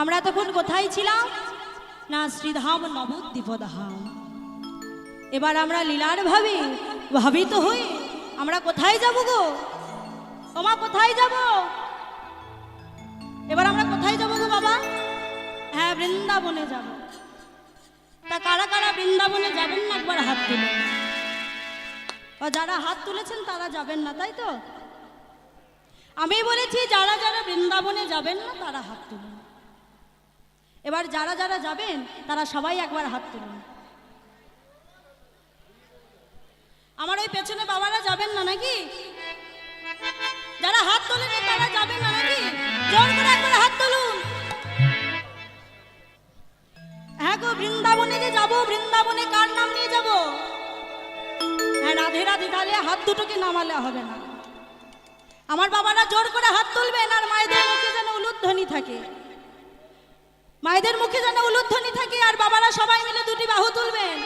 আমরা তখন কোথায় ছিলাম? না, শ্রীধাম নবদ্বীপধাম এবার আমরা লীলার ভাবে, ভাবিত হই, আমরা কোথায় যাব গো? তোমা কোথায় যাব? এবার আমরা কোথায় যাব গো বাবা? হ্যাঁ বৃন্দাবনে যাব। তা কারা কারা বৃন্দাবনে যাবেন না একবার হাত তুলে? যারা হাত তুলেছেন তারা যাবেন না, তাই তো? আমি বলেছি, যারা যারা বৃন্দাবনে যাবেন না, তারা হাত তুলুন। এবার যারা যারা যাবেন, তারা সবাই একবার হাত তুলুন। আমার ওই পেছনে বাবারা যাবেন না নাকি? যারা হাত তোলেন, তারা যাবেন না নাকি? জোর করে একবার হাত তুলুন। হ্যাঁ গো, বৃন্দাবনে যে যাব, বৃন্দাবনে কার নাম নিয়ে যাব? হ্যাঁ রাধে রাধে, তাহলে হাত দুটোকে নামালে হবে না। আমার বাবারা জোর করে হাত তুলবেন, আর মায়েদের মুখে যেন উলুধ্বনি থাকে। মায়েদের মুখে যেন উলুধ্বনি থাকে আর বাবারা সবাই মিলে দুটি বাহু তুলবেন।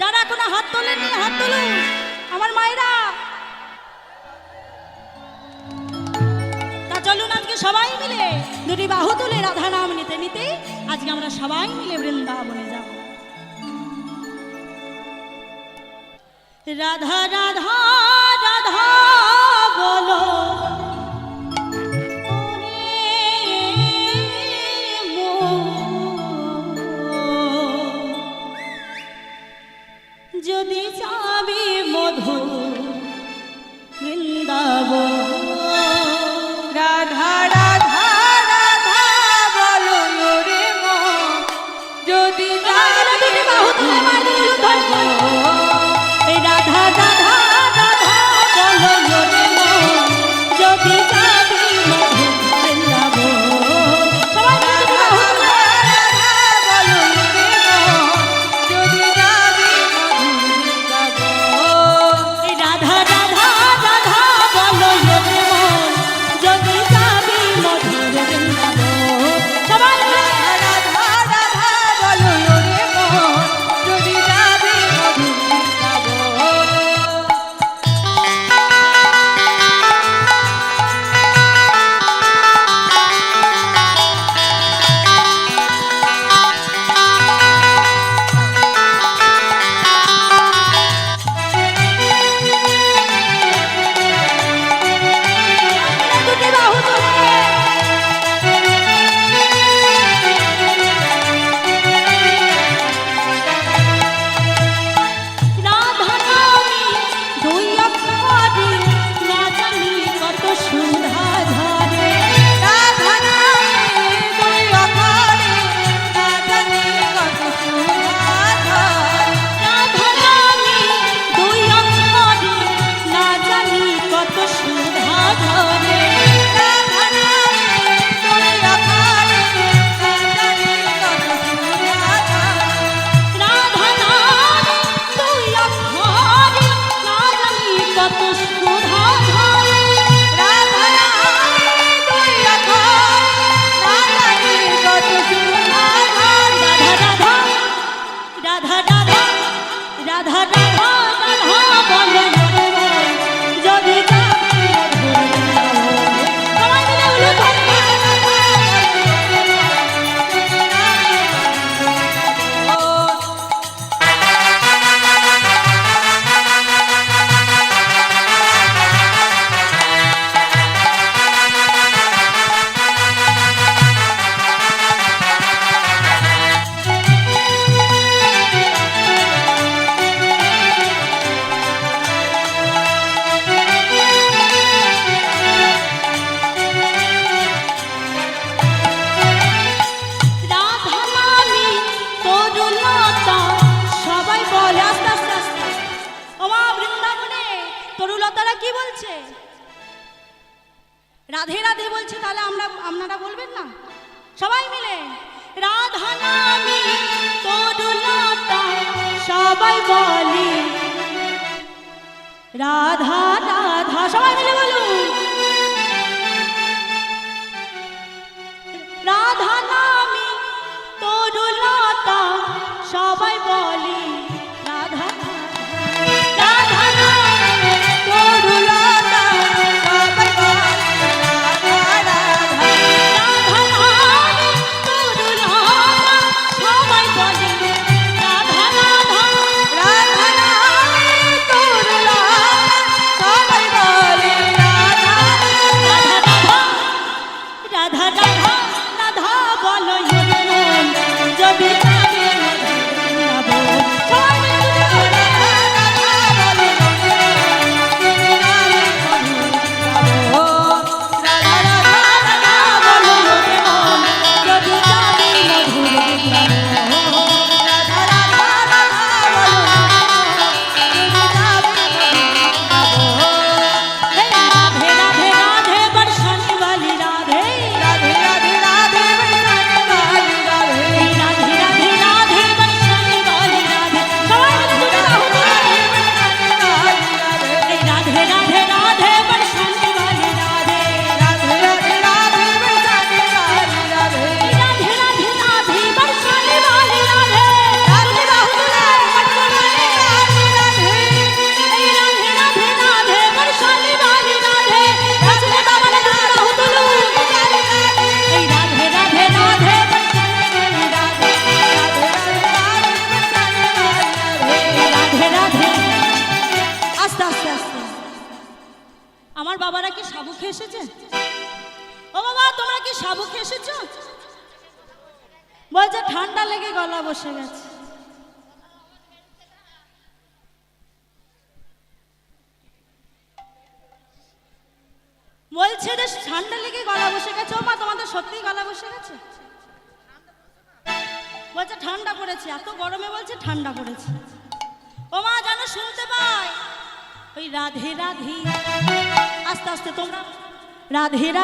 যারা এখনও হাত তোলেননি, হাত তুলুন। আমার মায়েরা। তা চলুন আজকে সবাই মিলে দুটি বাহু তুলে রাধা নাম নিতে নিতে আজকে আমরা সবাই মিলে বৃন্দাবনে যাব। রাধা রাধা।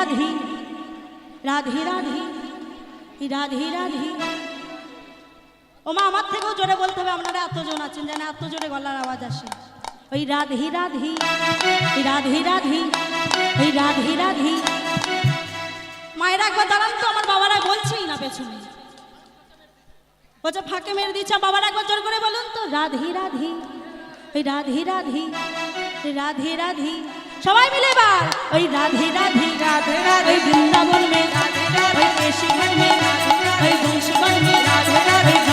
রাধে, রাধি রাধে রাধি, রাধে। ও মা, আমার থেকেও জোরে বলতে হবে, আপনারা এতজন আছেন, যেন এত জোরে গলার আওয়াজ আসে। ওই রাধি রাধি রাধি রাধি এই রাধি রাধি। মায়েরা, একবার দাঁড়ান তো, আমার বাবারা বলছেই না পেছনে। বলছে ফাঁকে মেরে দিচ্ছে বাবার একবার জোর করে বলুন তো। রাধি রাধি, ওই রাধি রাধি ওই রাধি রাধি। সবাই মিলে এবার ওই রাধে রাধে রাধে রাধে, বৃন্দাবন মে, রাধে রাধে কেশিঘর মে ওই বংশীবন মে, রাধে রাধে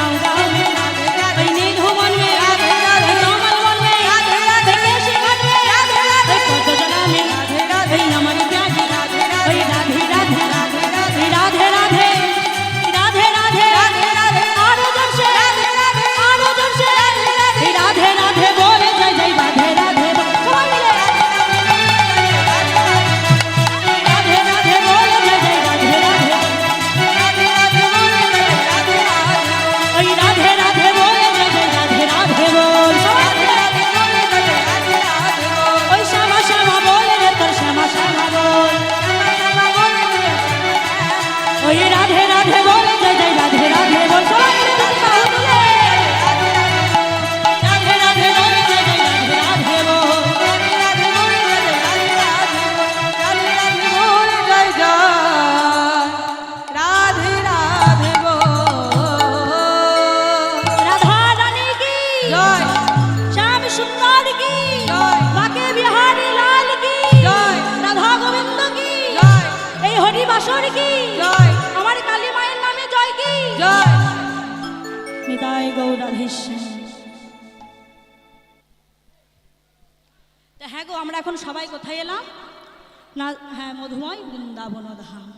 না হ্যাঁ মধুময় বৃন্দাবন ধাম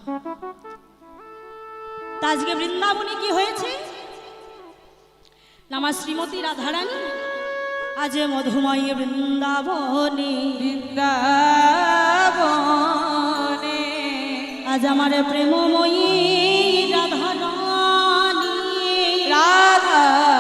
তা আজকে বৃন্দাবনে কি হয়েছে? আমার শ্রীমতী রাধারানী। আজ মধুময় বৃন্দাবনে। বৃন্দাবনে। আজ আমার প্রেমময়ী রাধারানী। রাধা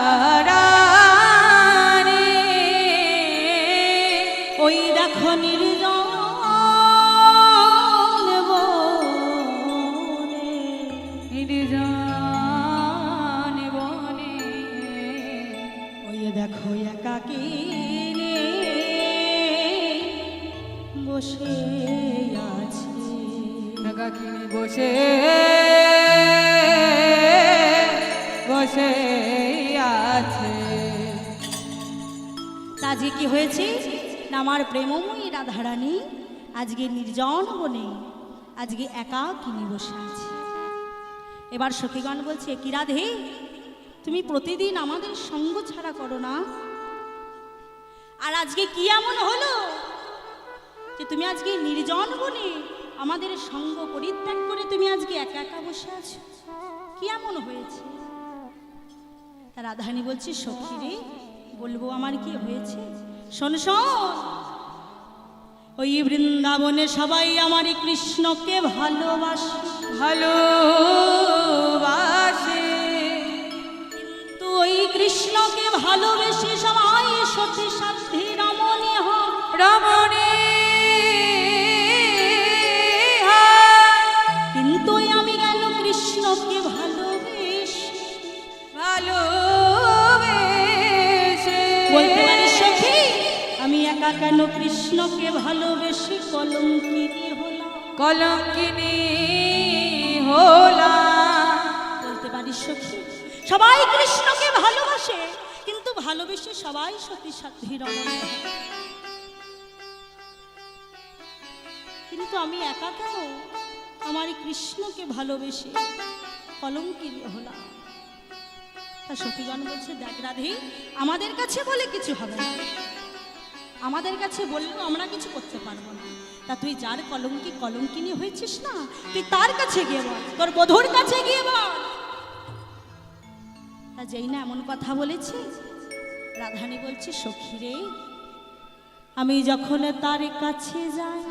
বসে বসে আছে। আজকে কি হয়েছে? না আমার প্রেমময়ী রাধারানী আজকে নির্জন বনে, আজকে একা কিনি বসে আছে। এবার সখীগণ বলছে, কি রাধে, তুমি প্রতিদিন আমাদের সঙ্গ ছাড়া করো না। আর আজকে কি এমন হলো যে তুমি আজকে নির্জন বনে আমাদের সঙ্গ পরিত্যাগ করে তুমি আজকে একা একা বসে আছো। কি এমন হয়েছে? তা রাধারানী বলছে সখী রে বলব আমার কি হয়েছে? শোন ওই বৃন্দাবনে সবাই আমারই কৃষ্ণকে ভালোবাসে। ভালোবাসে। তো ওই কৃষ্ণকে ভালোবেসে সবাই সতী সাধ্যি রমণী রমণী একা কেন কৃষ্ণকে ভালোবেসে কলঙ্কিনী হলাম? কলঙ্কিনী হলাম। বলতে পারি সখী সবাই কৃষ্ণকে ভালোবাসে কিন্তু ভালোবেসে সবাই সতী রমণী কিন্তু আমি একা কেন আমার কৃষ্ণকে ভালোবেসে কলঙ্কিনী হলাম? তা সতীগণ বলছে দেখ রাধে আমাদের কাছে বলে কিছু হবে না। আমাদের কাছে বললেও আমরা কিছু করতে পারব না। তা তুই যার কলঙ্কি কলঙ্কিনী হয়েছিস না তুই তার কাছে গিয়ে বল তোর বধুর কাছে গিয়ে বল। তা যেই না এমন কথা বলেছে রাধানী বলছে সখী রে আমি যখন তার কাছে যাই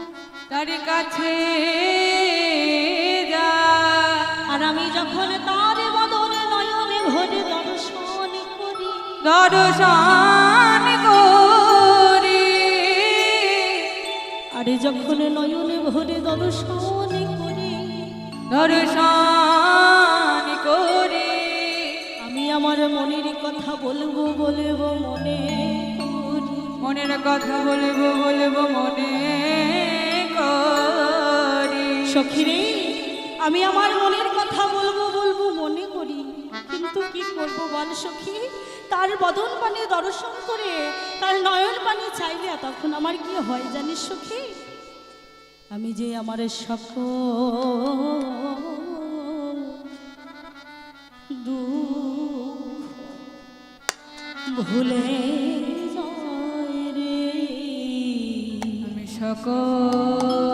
তার কাছে আর আমি যখন তার বদনে নয়নে ভরে দর্শন করি দর্শন যখন নয়নে ভরে দর্শন করি দর্শন করি। আমি আমার মনের কথা বলব বলব মনে মনের কথা বলব বলব মনে করি। সখীরে আমি আমার মনের কথা বলব বলব মনে করি। কিন্তু কি করব বল সখী? তার বদন পানে দর্শন করে তার নয়ন পানে চাইলে তখন আমার কি হয় জানিস সখী? আমি যে আমার সকল ভুলে আমি সকল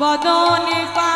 বদনে পানে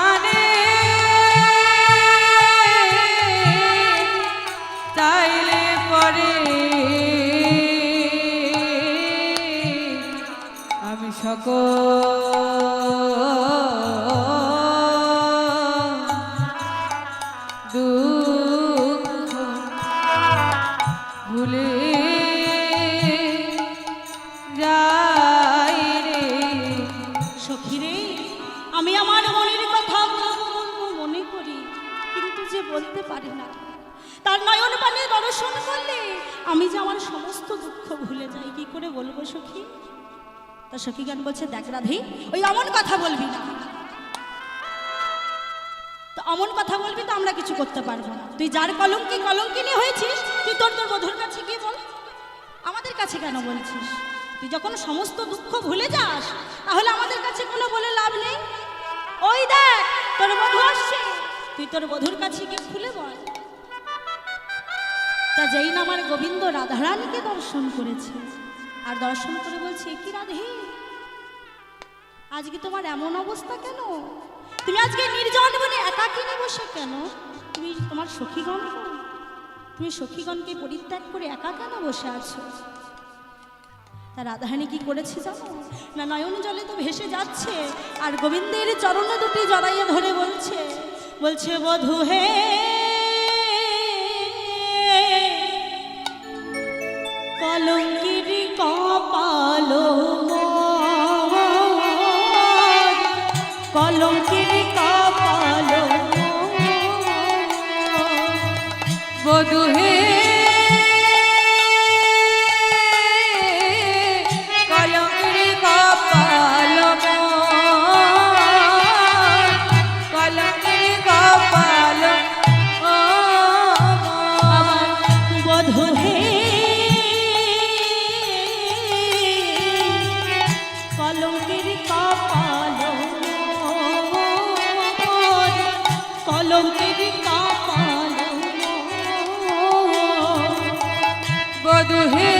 সমস্ত দুঃখ ভুলে যাস, তাহলে আমাদের কাছে কোনো বলে লাভ নেই। ওই দেখ, তোর বধু আসছে। তুই তোর বধুর কাছে গিয়ে খুলে বল। তা যেই না আমার গোবিন্দ রাধারানীকে দর্শন করেছে। আর দর্শন করে বলছে কি রাধে? আজকে তোমার এমন অবস্থা কেন? তুমি আজকে নির্জন বনে একা কিনে বসে কেন? তুমি তোমার সখীগণ তুমি সখীগণকে পরিত্যাগ করে একা কেন বসে আছো? তা রাধারানী কি করেছে জানো? না নয়ন জলে তো ভেসে যাচ্ছে, আর গোবিন্দের চরণ দুটি জড়াইয়া ধরে বলছে বলছে, বধু হে কলঙ্কির কপালো বধু হে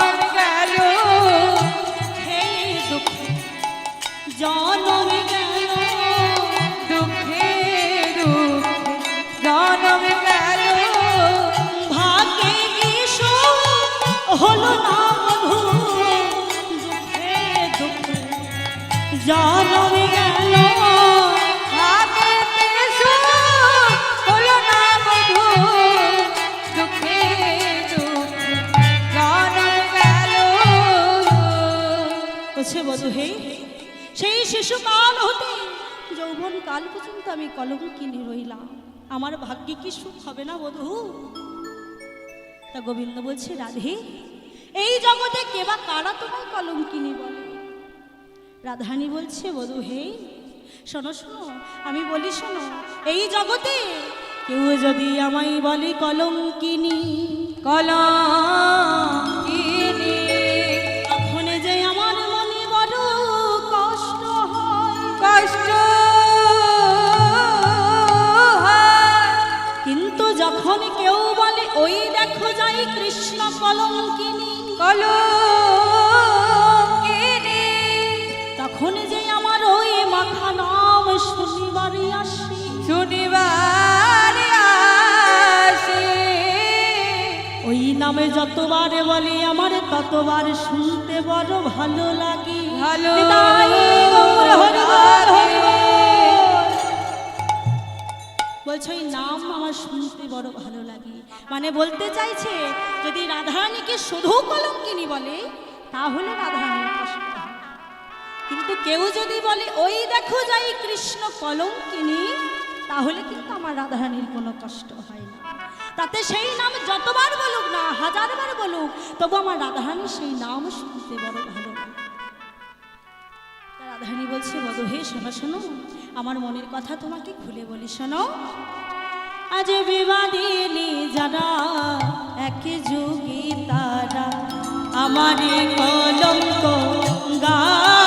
মনের শিশুকাল হতে যৌবন কাল পর্যন্ত আমি কলম কিনে রইলাম। আমার ভাগ্যে কি সুখ হবে না বধু? তা গোবিন্দ বলছে, রাধে, এই জগতে কে বা কারা তোমায় কলম কিনি বলে? রাধানী বলছে, বধু, হে, শোনো শোনো, আমি বলি, শোনো, এই জগতে কেউ যদি আমায় বলে কলম কিনি কলম কৃষ্ণ কলম কিনি তখন যে আমার ওই মাখা নাম শুনিবারে আসি। শনিবার আসে। ওই নামে যতবার বলে আমার ততবার শুনতে বড় ভালো লাগে। ভালো হরি হরি বলছে ওই নাম আমার শুনতে বড় ভালো লাগে। মানে বলতে চাইছে, যদি রাধারানীকে শুধু কলঙ্কিনী বলে, তাহলে রাধারানীর কষ্ট। কিন্তু কেউ যদি বলে, ওই দেখো যাই কৃষ্ণ কলঙ্কিনী, তাহলে কিন্তু আমার রাধারানীর কোনো কষ্ট হয় না। তাতে সেই নাম যতবার বলুক না, হাজারবার বলুক, তবু আমার রাধারানী সেই নাম শুনতে বড় ভালো লাগে। রাধারানী বলছে, বধু হে শোনো শোনো। আমার মনের কথা তোমাকে খুলে বলি, শোনো। আজ বিবাদিনী যারা এক যুগী তারা। আমার কলঙ্ক গা